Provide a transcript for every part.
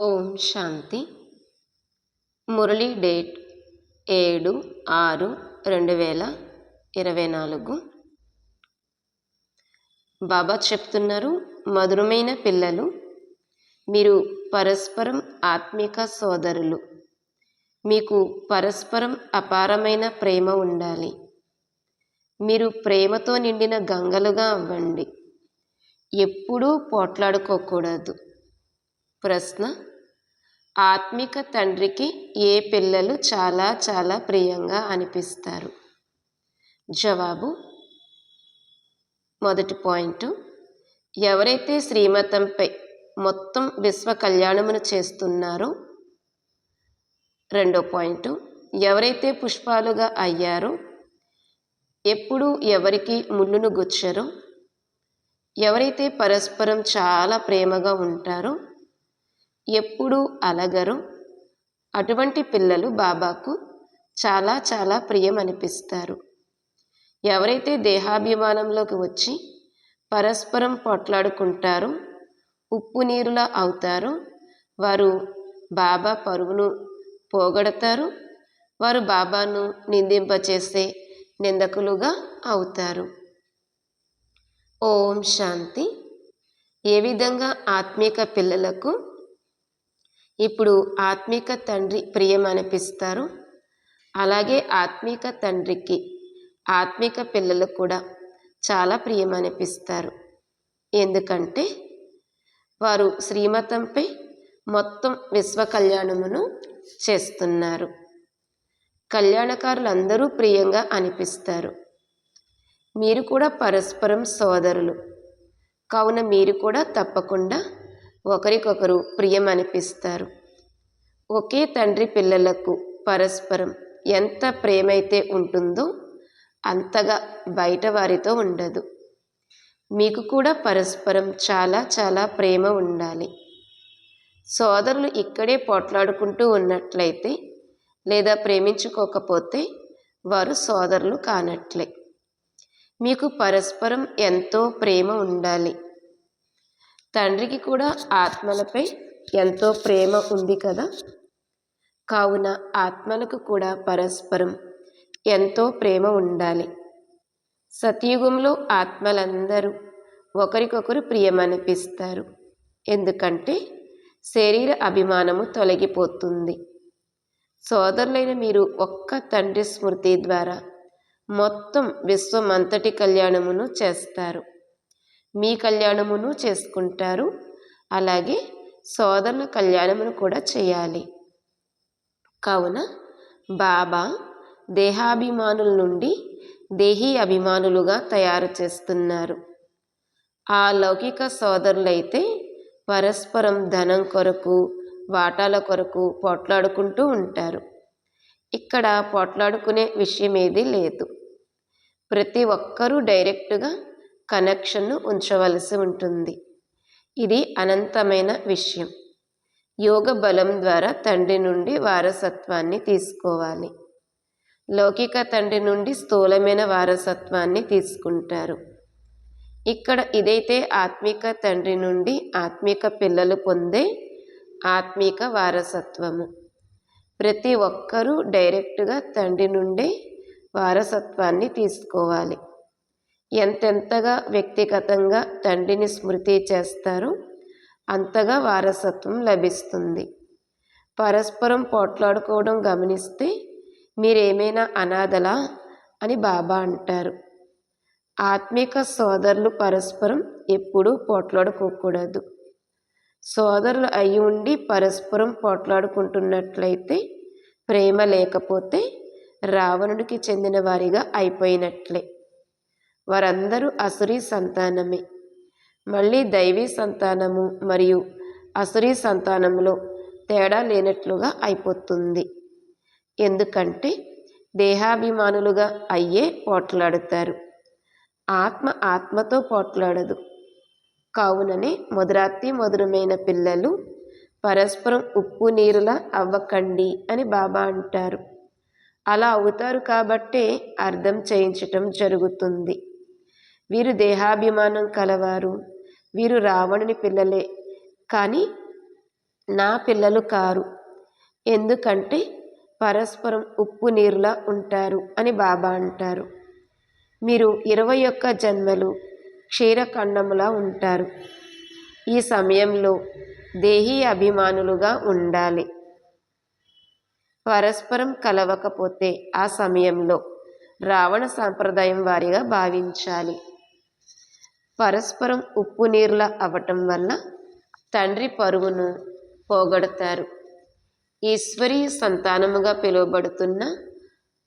ఓం శాంతి. Murali date ఏడు ఆరు రెండు వేల ఇరవై నాలుగు. బాబా చెప్తున్నారు మధురమైన పిల్లలు మీరు పరస్పరం ఆత్మిక సోదరులు. మీకు పరస్పరం అపారమైన ప్రేమ ఉండాలి. మీరు ప్రేమతో నిండిన గంగలుగా అవ్వండి. ఎప్పుడూ పోట్లాడుకోకూడదు. ప్రశ్న. ఆత్మిక తండ్రికి ఏ పిల్లలు చాలా చాలా ప్రియంగా అనిపిస్తారు? జవాబు. మొదటి పాయింట్. ఎవరైతే శ్రీమతంపై మొత్తం విశ్వ కళ్యాణమును చేస్తున్నారో? రెండో పాయింట్. ఎవరైతే పుష్పాలుగా అయ్యారో? ఎప్పుడు ఎవరికి ముళ్ళును గుచ్చరో? ఎవరైతే పరస్పరం చాలా ప్రేమగా ఉంటారో? ఎప్పుడూ అలగరు. అటువంటి పిల్లలు బాబాకు చాలా చాలా ప్రియం అనిపిస్తారు ఎవరైతే దేహాభిమానంలోకి వచ్చి పరస్పరం పొట్లాడుకుంటారో ఉప్పు నీరులా అవుతారో వారు బాబా పరువును పోగొడతారు వారు బాబాను నిందింపచేసే నిందకులుగా అవుతారు. ఓం శాంతి. ఏ విధంగా ఆత్మీక పిల్లలకు ఇప్పుడు ఆత్మిక తండ్రి ప్రియం అనిపిస్తారు అలాగే ఆత్మిక తండ్రికి ఆత్మిక పిల్లలు కూడా చాలా ప్రియం అనిపిస్తారు ఎందుకంటే వారు శ్రీమతంపై మొత్తం విశ్వ కళ్యాణమును చేస్తున్నారు. కళ్యాణకారులందరూ ప్రియంగా అనిపిస్తారు. మీరు కూడా పరస్పరం సోదరులు. కావున మీరు కూడా తప్పకుండా ఒకరికొకరు ప్రియం అనిపిస్తారు ఒకే తండ్రి పిల్లలకు పరస్పరం ఎంత ప్రేమైతే ఉంటుందో అంతగా బయట వారితో ఉండదు. మీకు కూడా పరస్పరం చాలా చాలా ప్రేమ ఉండాలి. సోదరులు ఇక్కడే పోట్లాడుకుంటూ ఉన్నట్లయితే లేదా ప్రేమించుకోకపోతే వారు సోదరులు కానట్లే. మీకు పరస్పరం ఎంతో ప్రేమ ఉండాలి. తండ్రికి కూడా ఆత్మలపై ఎంతో ప్రేమ ఉంది కదా? కావున ఆత్మలకు కూడా పరస్పరం ఎంతో ప్రేమ ఉండాలి. సతయుగంలో ఆత్మలందరూ ఒకరికొకరు ప్రియమనిపిస్తారు. ఎందుకంటే శరీర అభిమానము తొలగిపోతుంది. సోదరులైన మీరు ఒక్క తండ్రి స్మృతి ద్వారా మొత్తం విశ్వమంతటి కళ్యాణమును చేస్తారు. మీ కళ్యాణమును చేసుకుంటారు. అలాగే సోదరుల కళ్యాణమును కూడా చేయాలి. కావున బాబా దేహాభిమానుల నుండి దేహీ అభిమానులుగా తయారు చేస్తున్నారు. ఆ లౌకిక సోదరులైతే పరస్పరం ధనం కొరకు వాటాల కొరకు పోట్లాడుకుంటూ ఉంటారు. ఇక్కడ పోట్లాడుకునే విషయం ఏది లేదు. ప్రతి ఒక్కరూ డైరెక్ట్గా కనెక్షన్ను ఉంచవలసి ఉంటుంది. ఇది అనంతమైన విషయం. యోగ బలం ద్వారా తండ్రి నుండి వారసత్వాన్ని తీసుకోవాలి. లౌకిక తండ్రి నుండి స్థూలమైన వారసత్వాన్ని తీసుకుంటారు. ఇక్కడ ఇదైతే ఆత్మిక తండ్రి నుండి ఆత్మిక పిల్లలు పొందే ఆత్మిక వారసత్వము. ప్రతి ఒక్కరూ డైరెక్ట్గా తండ్రి నుండే వారసత్వాన్ని తీసుకోవాలి. ఎంతెంతగా వ్యక్తిగతంగా తండ్రిని స్మృతి చేస్తారో అంతగా వారసత్వం లభిస్తుంది. పరస్పరం పోట్లాడుకోవడం గమనిస్తే మీరేమైనా అనాథలా? అని బాబా అంటారు. ఆత్మిక సోదరులు పరస్పరం ఎప్పుడూ పోట్లాడుకోకూడదు. సోదరులు అయి ఉండి పరస్పరం పోట్లాడుకుంటున్నట్లయితే ప్రేమ లేకపోతే రావణుడికి చెందిన వారిగా అయిపోయినట్లే. వారందరూ అసురీ సంతానమే. మళ్ళీ దైవీ సంతానము మరియు అసురీ సంతానంలో తేడా లేనట్లుగా అయిపోతుంది. ఎందుకంటే దేహాభిమానులుగా అయ్యే పోట్లాడుతారు. ఆత్మ ఆత్మతో పోట్లాడదు. కావుననే మధురాతి మధురమైన పిల్లలు పరస్పరం ఉప్పు నీరులా అవ్వకండి అని బాబా అంటారు. అలా అవుతారు కాబట్టే అర్థం చేయించటం జరుగుతుంది. వీరు దేహాభిమానం కలవారు. వీరు రావణుని పిల్లలే. కానీ నా పిల్లలు కారు. ఎందుకంటే పరస్పరం ఉప్పు నీరులా ఉంటారు అని బాబా అంటారు. మీరు ఇరవై ఒక్క జన్మలు క్షీరఖండములా ఉంటారు. ఈ సమయంలో దేహీ అభిమానులుగా ఉండాలి. పరస్పరం కలవకపోతే ఆ సమయంలో రావణ సాంప్రదాయం వారిగా భావించాలి. పరస్పరం ఉప్పు నీరుల అవ్వటం వల్ల తండ్రి పరువును పోగొడతారు. ఈశ్వరీయ సంతానముగా పిలువబడుతున్న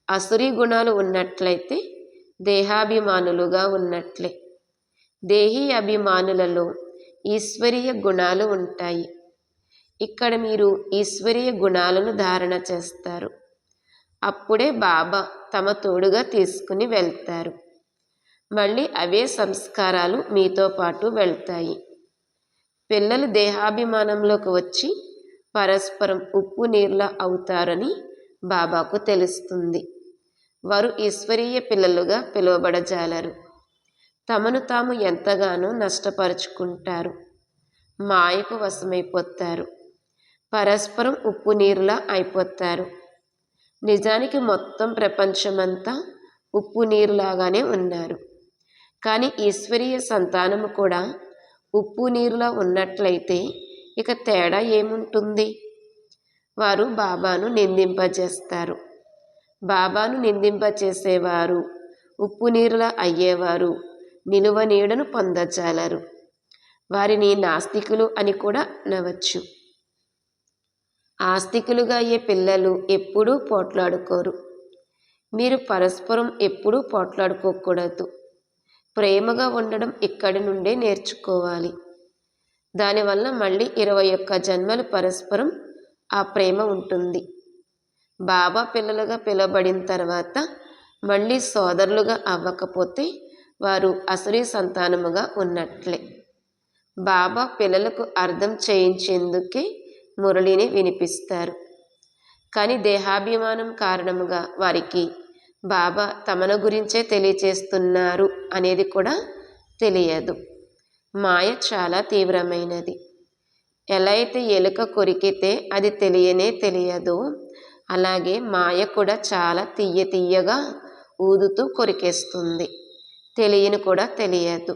అసురీ గుణాలు ఉన్నట్లయితే దేహాభిమానులుగా ఉన్నట్లే. దేహీ అభిమానులలో ఈశ్వరీయ గుణాలు ఉంటాయి. ఇక్కడ మీరు ఈశ్వరీయ గుణాలను ధారణ చేస్తారు. అప్పుడే బాబా తమ తోడుగా తీసుకుని వెళ్తారు. మళ్ళీ అవే సంస్కారాలు మీతో పాటు వెళ్తాయి. పిల్లలు దేహాభిమానంలోకి వచ్చి పరస్పరం ఉప్పు నీర్ల అవుతారని బాబాకు తెలుస్తుంది. వారు ఈశ్వరీయ పిల్లలుగా పిలువబడజాలరు. తమను తాము ఎంతగానో నష్టపరుచుకుంటారు. మాయకు వశమైపోతారు. పరస్పరం ఉప్పు నీరులా అయిపోతారు. నిజానికి మొత్తం ప్రపంచమంతా ఉప్పు నీరులాగానే ఉన్నారు. కానీ ఈశ్వరీయ సంతానము కూడా ఉప్పు నీరులా ఉన్నట్లయితే ఇక తేడా ఏముంటుంది? వారు బాబాను నిందింపజేస్తారు. బాబాను నిందింపచేసేవారు ఉప్పు నీరులా అయ్యేవారు నిలువ నీడను పొందజాలరు. వారిని నాస్తికులు అని కూడా అనవచ్చు. ఆస్తికులుగా అయ్యే పిల్లలు ఎప్పుడూ పోట్లాడుకోరు. మీరు పరస్పరం ఎప్పుడూ పోట్లాడుకోకూడదు. ప్రేమగా ఉండడం ఇక్కడి నుండే నేర్చుకోవాలి. దానివల్ల మళ్ళీ ఇరవై ఒక్క జన్మలు పరస్పరం ఆ ప్రేమ ఉంటుంది. బాబా పిల్లలుగా పిలవబడిన తర్వాత మళ్ళీ సోదరులుగా అవ్వకపోతే వారు అసలీ సంతానముగా ఉన్నట్లే. బాబా పిల్లలకు అర్థం చేయించేందుకే మురళిని వినిపిస్తారు. కానీ దేహాభిమానం కారణముగా వారికి బాబా తమను గురించే తెలియచేస్తున్నారు అనేది కూడా తెలియదు. మాయ చాలా తీవ్రమైనది. ఎలా అయితే ఎలుక కొరికితే అది తెలియనే తెలియదు. అలాగే మాయ కూడా చాలా తీయ తీయగా ఊదుతూ కొరికేస్తుంది. తెలియని కూడా తెలియదు.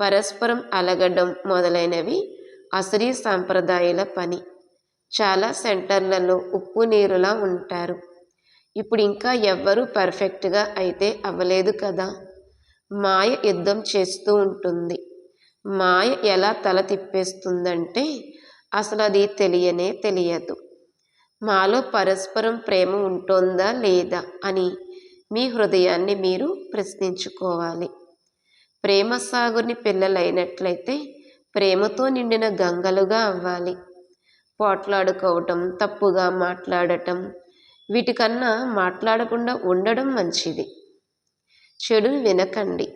పరస్పరం అలగడం మొదలైనవి అసరీ సాంప్రదాయాల పని. చాలా సెంటర్లలో ఉప్పు నీరులా ఉంటారు. ఇప్పుడు ఇంకా ఎవ్వరూ పర్ఫెక్ట్గా అయితే అవ్వలేదు కదా. మాయ యుద్ధం చేస్తూ ఉంటుంది. మాయ ఎలా తల తిప్పేస్తుందంటే అసలు అది తెలియనే తెలియదు. మాలో పరస్పరం ప్రేమ ఉంటుందా లేదా అని మీ హృదయాన్ని మీరు ప్రశ్నించుకోవాలి. ప్రేమ సాగుని పిల్లలైనట్లయితే ప్రేమతో నిండిన గంగలుగా అవ్వాలి. పోట్లాడుకోవటం తప్పుగా మాట్లాడటం వీటికన్నా మాట్లాడకుండా ఉండడం మంచిది. చెడు వినకండి.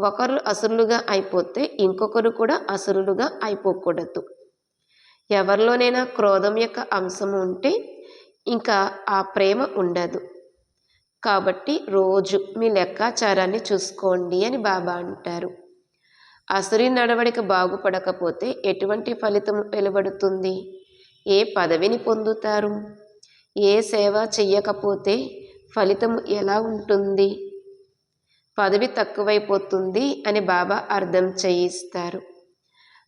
ఒకరు అసురులుగా అయిపోతే ఇంకొకరు కూడా అసురులుగా అయిపోకూడదు. ఎవరిలోనైనా క్రోధం యొక్క అంశం ఉంటే ఇంకా ఆ ప్రేమ ఉండదు. కాబట్టి రోజు మీ లెక్కాచారాన్ని చూసుకోండి అని బాబా అంటారు. అసురి నడవడిక బాగుపడకపోతే ఎటువంటి ఫలితం వెలువడుతుంది? ఏ పదవిని పొందుతారు? ఏ సేవ చెయ్యకపోతే ఫలితం ఎలా ఉంటుంది? పదవి తక్కువైపోతుంది అని బాబా అర్థం చేయిస్తారు.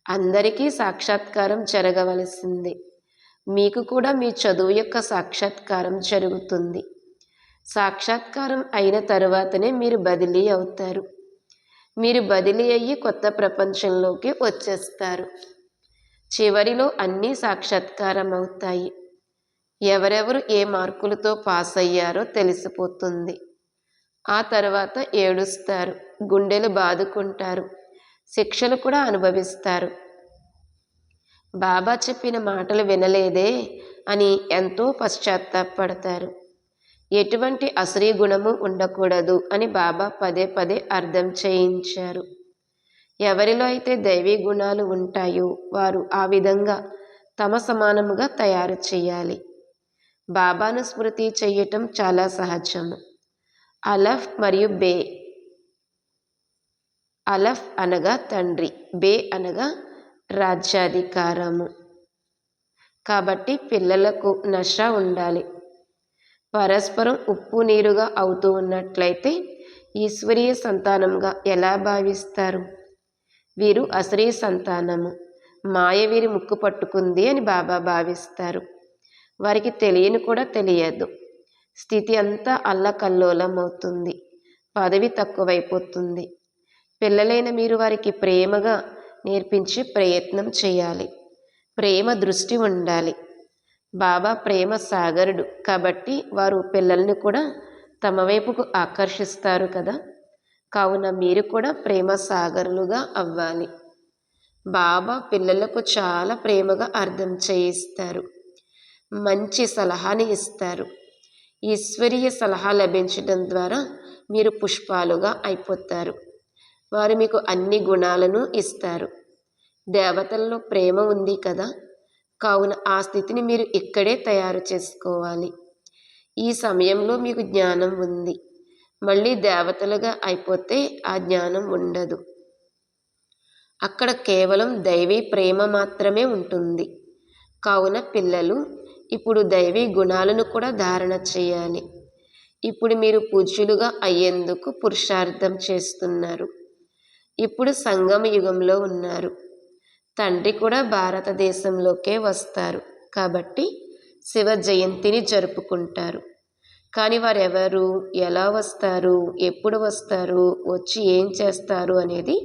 అందరికీ సాక్షాత్కారం జరగవలసింది. మీకు కూడా మీ చదువు యొక్క సాక్షాత్కారం జరుగుతుంది. సాక్షాత్కారం అయిన తరువాతనే మీరు బదిలీ అవుతారు. మీరు బదిలీ అయ్యి కొత్త ప్రపంచంలోకి వచ్చేస్తారు. చివరిలో అన్నీ సాక్షాత్కారం అవుతాయి. ఎవరెవరు ఏ మార్కులతో పాస్ అయ్యారో తెలిసిపోతుంది. ఆ తర్వాత ఏడుస్తారు గుండెలు బాదుకుంటారు శిక్షలు కూడా అనుభవిస్తారు. బాబా చెప్పిన మాటలు వినలేదే అని ఎంతో పశ్చాత్తాపడతారు. ఎటువంటి అసరీ గుణము ఉండకూడదు అని బాబా పదే పదే అర్థం చేయించారు. ఎవరిలో అయితే దైవీ గుణాలు ఉంటాయో వారు ఆ విధంగా తమ సమానముగా తయారు చేయాలి. బాబాను స్మృతి చేయటం చాలా సహజము అలఫ్ మరియు బే. అలఫ్ అనగా తండ్రి బే అనగా రాజ్యాధికారము. కాబట్టి పిల్లలకు నష ఉండాలి. పరస్పరం ఉప్పు నీరుగా అవుతూ ఉన్నట్లయితే ఈశ్వరీయ సంతానంగా ఎలా భావిస్తారు? వీరు అసరీ సంతానము. మాయ వీరి ముక్కు పట్టుకుంది అని బాబా భావిస్తారు. వారికి తెలియని కూడా తెలియదు. స్థితి అంతా అల్లకల్లోలం అవుతుంది పదవి తక్కువైపోతుంది. పిల్లలైన మీరు వారికి ప్రేమగా నేర్పించే ప్రయత్నం చేయాలి. ప్రేమ దృష్టి ఉండాలి. బాబా ప్రేమ సాగరుడు కాబట్టి వారు పిల్లల్ని కూడా తమ వైపుకు ఆకర్షిస్తారు కదా. కావున మీరు కూడా ప్రేమ సాగరులుగా అవ్వాలి. బాబా పిల్లలకు చాలా ప్రేమగా అర్థం చేయిస్తారు. మంచి సలహాని ఇస్తారు. ఈశ్వరీయ సలహా లభించడం ద్వారా మీరు పుష్పాలుగా అయిపోతారు. వారు మీకు అన్ని గుణాలను ఇస్తారు. దేవతల్లో ప్రేమ ఉంది కదా? కావున ఆ స్థితిని మీరు ఇక్కడే తయారు చేసుకోవాలి. ఈ సమయంలో మీకు జ్ఞానం ఉంది. మళ్ళీ దేవతలుగా అయిపోతే ఆ జ్ఞానం ఉండదు. అక్కడ కేవలం దైవీ ప్రేమ మాత్రమే ఉంటుంది. కావున పిల్లలు ఇప్పుడు దైవీ గుణాలను కూడా ధారణ చేయాలి. ఇప్పుడు మీరు పూజ్యులుగా అయ్యేందుకు పురుషార్థం చేస్తున్నారు. ఇప్పుడు సంగమ యుగంలో ఉన్నారు. తండ్రి కూడా భారతదేశంలోకే వస్తారు. కాబట్టి శివ జయంతిని జరుపుకుంటారు. కానీ వారెవరు ఎలా వస్తారు ఎప్పుడు వస్తారు వచ్చి ఏం చేస్తారు అనేది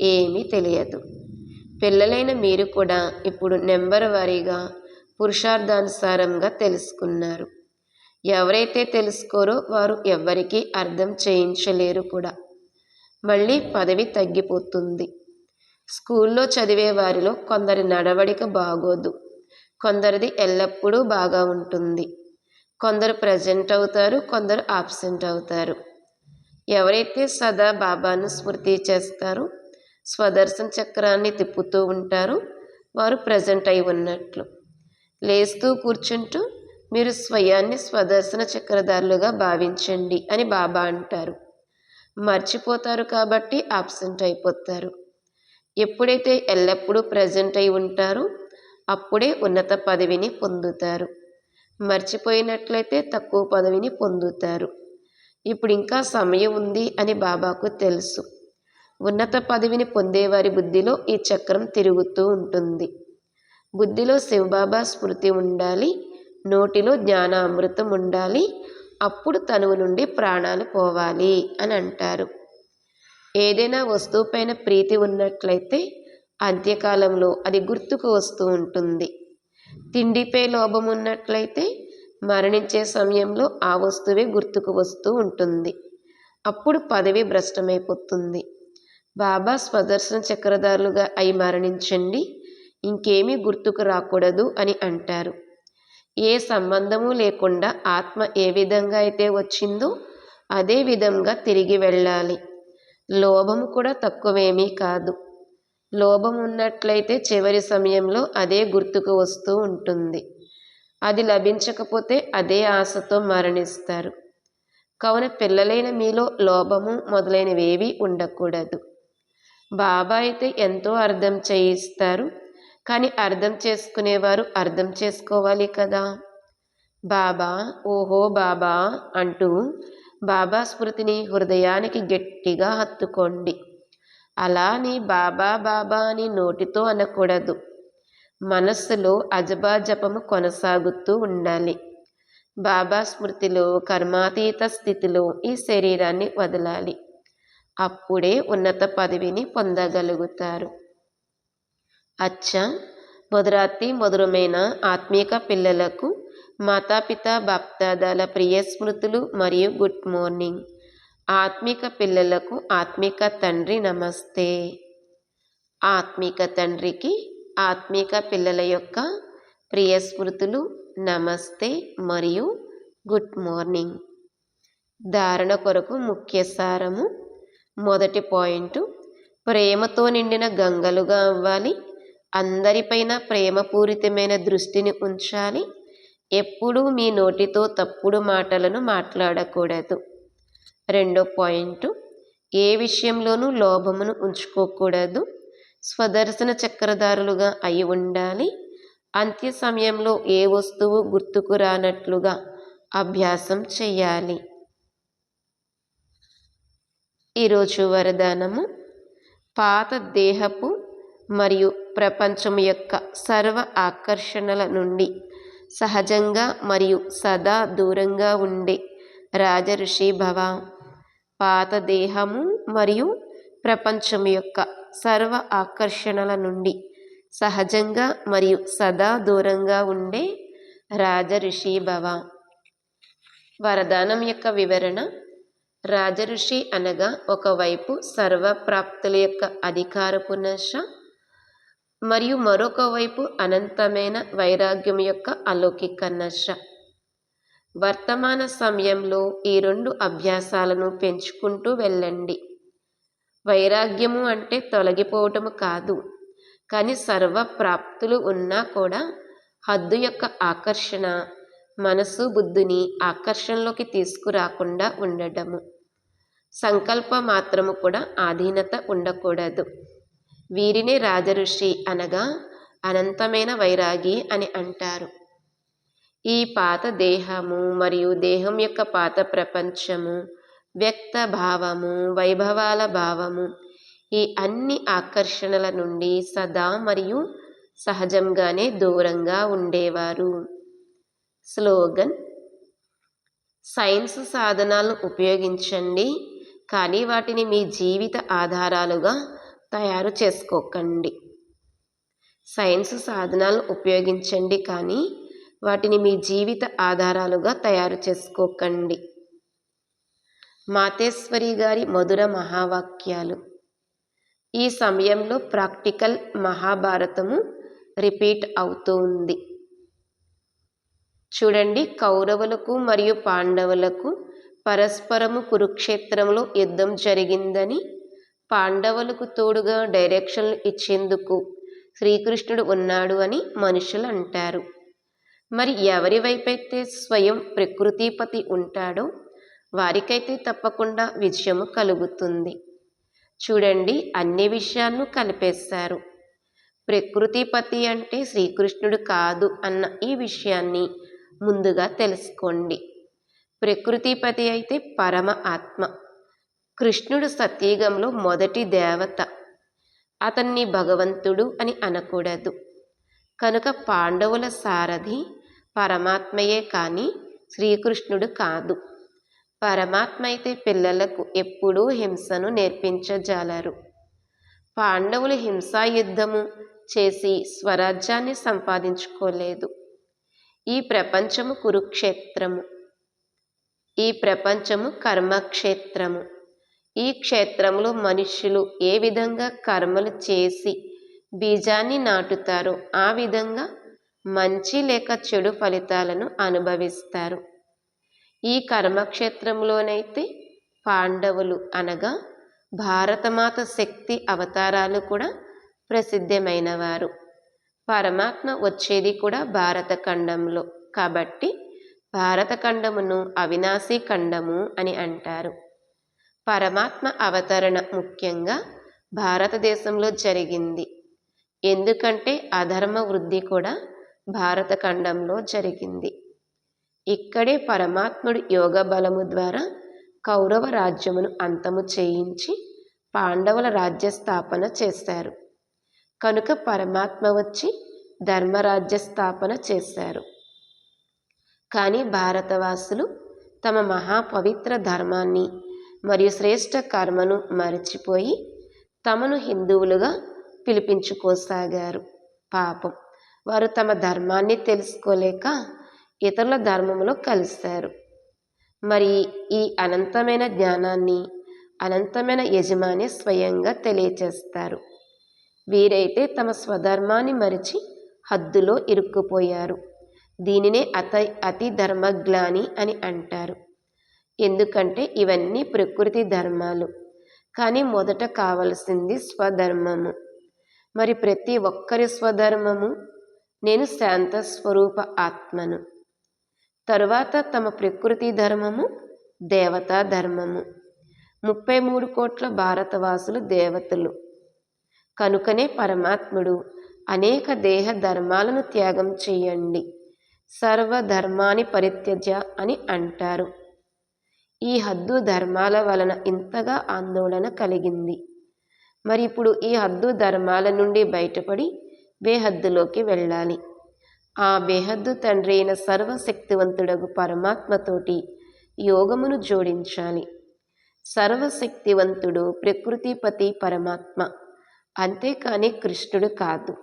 ఏమీ తెలియదు. పిల్లలైన మీరు కూడా ఇప్పుడు నెంబర్ వారీగా పురుషార్థానుసారంగా తెలుసుకున్నారు. ఎవరైతే తెలుసుకోరో వారు ఎవ్వరికీ అర్థం చేయించలేరు కూడా. మళ్ళీ పదవి తగ్గిపోతుంది. స్కూల్లో చదివే వారిలో కొందరి నడవడిక బాగోదు. కొందరిది ఎల్లప్పుడూ బాగా ఉంటుంది. కొందరు ప్రజెంట్ అవుతారు కొందరు ఆబ్సెంట్ అవుతారు. ఎవరైతే సదా బాబాను స్మృతి చేస్తారో స్వదర్శన చక్రాన్ని తిప్పుతూ ఉంటారో వారు ప్రజెంట్ అయి ఉన్నట్లు. లేస్తూ కూర్చుంటూ మీరు స్వయాన్ని స్వదర్శన చక్రధారులుగా భావించండి అని బాబా అంటారు. మర్చిపోతారు కాబట్టి ఆబ్సెంట్ అయిపోతారు. ఎప్పుడైతే ఎల్లప్పుడూ ప్రజెంట్ అయి ఉంటారో అప్పుడే ఉన్నత పదవిని పొందుతారు. మర్చిపోయినట్లయితే తక్కువ పదవిని పొందుతారు. ఇప్పుడు ఇంకా సమయం ఉంది అని బాబాకు తెలుసు. ఉన్నత పదవిని పొందేవారి బుద్ధిలో ఈ చక్రం తిరుగుతూ ఉంటుంది. బుద్ధిలో శివబాబా స్మృతి ఉండాలి నోటిలో జ్ఞాన అమృతం ఉండాలి అప్పుడు తనువు నుండి ప్రాణాలు పోవాలి అని అంటారు. ఏదైనా వస్తువుపైన ప్రీతి ఉన్నట్లయితే అంత్యకాలంలో అది గుర్తుకు వస్తూ ఉంటుంది. తిండిపై లోభం ఉన్నట్లయితే మరణించే సమయంలో ఆ వస్తువే గుర్తుకు వస్తూ ఉంటుంది. అప్పుడు పదవి భ్రష్టమైపోతుంది. బాబా స్వదర్శన చక్రధారులుగా అయి మరణించండి. ఇంకేమీ గుర్తుకు రాకూడదు అని అంటారు. ఏ సంబంధము లేకుండా ఆత్మ ఏ విధంగా అయితే వచ్చిందో అదే విధంగా తిరిగి వెళ్ళాలి. లోభము కూడా తక్కువేమీ కాదు. లోభం ఉన్నట్లయితే చివరి సమయంలో అదే గుర్తుకు వస్తూ ఉంటుంది. అది లభించకపోతే అదే ఆశతో మరణిస్తారు. కావున పిల్లలైన మీలో లోభము మొదలైనవేవి ఉండకూడదు. బాబా అయితే ఎంతో అర్థం చేయిస్తారు. కానీ అర్థం చేసుకునేవారు అర్థం చేసుకోవాలి కదా. బాబా ఓహో బాబా అంటూ బాబా స్మృతిని హృదయానికి గట్టిగా హత్తుకోండి. అలా నీ బాబా బాబా అని నోటితో అనకూడదు. మనస్సులో అజబా జపము కొనసాగుతూ ఉండాలి. బాబా స్మృతిలో కర్మాతీత స్థితిలో ఈ శరీరాన్ని వదలాలి. అప్పుడే ఉన్నత పదవిని పొందగలుగుతారు. అచ్చా మొదరాతి మధురమైన ఆత్మీక పిల్లలకు మాతాపిత బాప్దాదాల ప్రియ స్మృతులు మరియు గుడ్ మార్నింగ్. ఆత్మిక పిల్లలకు ఆత్మిక తండ్రి నమస్తే. ఆత్మిక తండ్రికి ఆత్మిక పిల్లల యొక్క ప్రియ స్మృతులు నమస్తే మరియు గుడ్ మార్నింగ్. ధారణ కొరకు ముఖ్య సారము మొదటి పాయింట్ ప్రేమతో నిండిన గంగలుగా అవ్వాలి. అందరిపైన ప్రేమపూరితమైన దృష్టిని ఉంచాలి. ఎప్పుడూ మీ నోటితో తప్పుడు మాటలను మాట్లాడకూడదు. రెండో పాయింట్ ఏ విషయంలోనూ లోభమును ఉంచుకోకూడదు. స్వదర్శన చక్రధారులుగా అయి ఉండాలి. అంత్య సమయంలో ఏ వస్తువు గుర్తుకు రానట్లుగా అభ్యాసం చేయాలి. ఈరోజు వరదానము పాత దేహపు మరియు ప్రపంచం యొక్క సర్వ ఆకర్షణల నుండి సహజంగా మరియు సదా దూరంగా ఉండే రాజఋషి భవ. పాత దేహము మరియు ప్రపంచం యొక్క సర్వ ఆకర్షణల నుండి సహజంగా మరియు సదా దూరంగా ఉండే రాజఋషి భవ. వరదానం యొక్క వివరణ రాజఋషి అనగా ఒకవైపు సర్వప్రాప్తుల యొక్క అధికారపు నశ మరియు మరొక వైపు అనంతమైన వైరాగ్యం యొక్క అలౌకిక నశ వర్తమాన సమయంలో ఈ రెండు అభ్యాసాలను పెంచుకుంటూ వెళ్ళండి. వైరాగ్యము అంటే తొలగిపోవటము కాదు కానీ సర్వ ప్రాప్తులు ఉన్నా కూడా హద్దు యొక్క ఆకర్షణ మనసు బుద్ధిని ఆకర్షణలోకి తీసుకురాకుండా ఉండటము. సంకల్ప మాత్రము కూడా ఆధీనత ఉండకూడదు. వీరిని రాజఋషి అనగా అనంతమైన వైరాగి అని అంటారు. ఈ పాత దేహము మరియు దేహం యొక్క పాత ప్రపంచము వ్యక్త భావము వైభవాల భావము ఈ అన్ని ఆకర్షణల నుండి సదా మరియు సహజంగానే దూరంగా ఉండేవారు. స్లోగన్ సైన్స్ సాధనాలను ఉపయోగించండి కానీ వాటిని మీ జీవిత ఆధారాలుగా తయారు చేసుకోకండి. సైన్స్ సాధనాలను ఉపయోగించండి కానీ వాటిని మీ జీవిత ఆధారాలుగా తయారు చేసుకోకండి. మాతేశ్వరి గారి మధుర మహావాక్యాలు. ఈ సమయంలో ప్రాక్టికల్ మహాభారతము రిపీట్ అవుతూ ఉంది. చూడండి కౌరవులకు మరియు పాండవులకు పరస్పరము కురుక్షేత్రంలో యుద్ధం జరిగిందని పాండవులకు తోడుగా డైరెక్షన్లు ఇచ్చేందుకు శ్రీకృష్ణుడు ఉన్నాడు అని మనుషులు అంటారు మరి ఎవరి వైపైతే స్వయం ప్రకృతిపతి ఉంటాడో వారికైతే తప్పకుండా విజయము కలుగుతుంది. చూడండి అన్ని విషయాలను కలిపేశారు. ప్రకృతిపతి అంటే శ్రీకృష్ణుడు కాదు అన్న ఈ విషయాన్ని ముందుగా తెలుసుకోండి. ప్రకృతిపతి అయితే పరమ ఆత్మ. కృష్ణుడు సత్యయుగంలో మొదటి దేవత. అతన్ని భగవంతుడు అని అనకూడదు. కనుక పాండవుల సారథి పరమాత్మయే కానీ శ్రీకృష్ణుడు కాదు. పరమాత్మ అయితే పిల్లలకు ఎప్పుడూ హింసను నేర్పించజాలరు. పాండవులు హింసాయుద్ధము చేసి స్వరాజ్యాన్ని సంపాదించుకోలేదు. ఈ ప్రపంచము కురుక్షేత్రము. ఈ ప్రపంచము కర్మక్షేత్రము. ఈ క్షేత్రంలో మనుషులు ఏ విధంగా కర్మలు చేసి బీజాన్ని నాటుతారో ఆ విధంగా మంచి లేక చెడు ఫలితాలను అనుభవిస్తారు. ఈ కర్మక్షేత్రంలోనైతే పాండవులు అనగా భారతమాత శక్తి అవతారాలు కూడా ప్రసిద్ధమైనవారు. పరమాత్మ వచ్చేది కూడా భారత ఖండంలో. కాబట్టి భారత ఖండమును ఖండము అని అంటారు. పరమాత్మ అవతరణ ముఖ్యంగా భారతదేశంలో జరిగింది. ఎందుకంటే అధర్మ వృద్ధి కూడా భారత ఖండంలో జరిగింది. ఇక్కడే పరమాత్ముడు యోగ బలము ద్వారా కౌరవ రాజ్యమును అంతము చేయించి పాండవుల రాజ్య స్థాపన చేశారు. కనుక పరమాత్మ వచ్చి ధర్మరాజ్య స్థాపన చేశారు. కానీ భారతవాసులు తమ మహాపవిత్ర ధర్మాన్ని మరియు శ్రేష్ట కర్మను మరచిపోయి తమను హిందువులుగా పిలిపించుకోసాగారు. పాపం. వారు తమ ధర్మాన్ని తెలుసుకోలేక ఇతరుల ధర్మంలో కలిశారు. మరి ఈ అనంతమైన జ్ఞానాన్ని అనంతమైన యజమాని స్వయంగా తెలియచేస్తారు. వీరైతే తమ స్వధర్మాన్ని మరిచి హద్దులో ఇరుక్కుపోయారు. దీనినే అత అతి ధర్మగ్లాని అని అంటారు. ఎందుకంటే ఇవన్నీ ప్రకృతి ధర్మాలు. కానీ మొదట కావలసింది స్వధర్మము. మరి ప్రతి ఒక్కరి స్వధర్మము? నేను శాంత స్వరూప ఆత్మను. తరువాత తమ ప్రకృతి ధర్మము? దేవతా ధర్మము. ముప్పై మూడు కోట్ల భారతవాసులు దేవతలు. కనుకనే పరమాత్ముడు అనేక దేహ ధర్మాలను త్యాగం చేయండి. సర్వధర్మాన్ని పరిత్యజ అని అంటారు. ఈ హద్దు ధర్మాల వలన ఇంతగా ఆందోళన కలిగింది. మరి ఇప్పుడు ఈ హద్దు ధర్మాల నుండి బయటపడి బేహద్దులోకి వెళ్ళాలి. ఆ బేహద్దు తండ్రి అయిన సర్వశక్తివంతుడగు పరమాత్మతోటి యోగమును జోడించాలి. సర్వశక్తివంతుడు ప్రకృతిపతి పరమాత్మ. అంతేకాని కృష్ణుడు కాదు.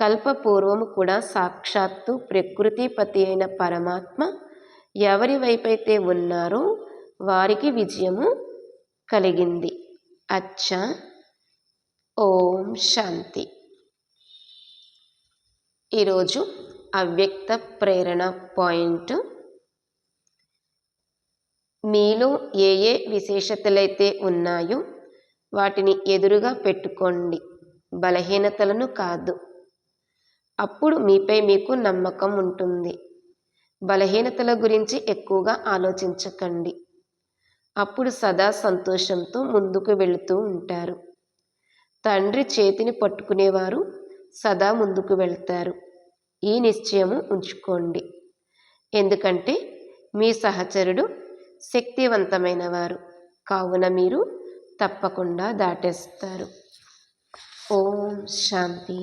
కల్పపూర్వము కూడా సాక్షాత్తు ప్రకృతిపతి అయిన పరమాత్మ ఎవరి వైపైతే ఉన్నారో వారికి విజయము కలిగింది. అచ్చా. ఓం శాంతి. ఈరోజు అవ్యక్త ప్రేరణ పాయింట్. మీలో ఏ ఏ విశేషతలైతే ఉన్నాయో వాటిని ఎదురుగా పెట్టుకోండి. బలహీనతలను కాదు. అప్పుడు మీపై మీకు నమ్మకం ఉంటుంది. బలహీనతల గురించి ఎక్కువగా ఆలోచించకండి. అప్పుడు సదా సంతోషంతో ముందుకు వెళుతూ ఉంటారు. తండ్రి చేతిని పట్టుకునేవారు సదా ముందుకు వెళ్తారు. ఈ నిశ్చయము ఉంచుకోండి. ఎందుకంటే మీ సహచరుడు శక్తివంతమైన వారు కావున మీరు తప్పకుండా దాటేస్తారు. ఓం శాంతి.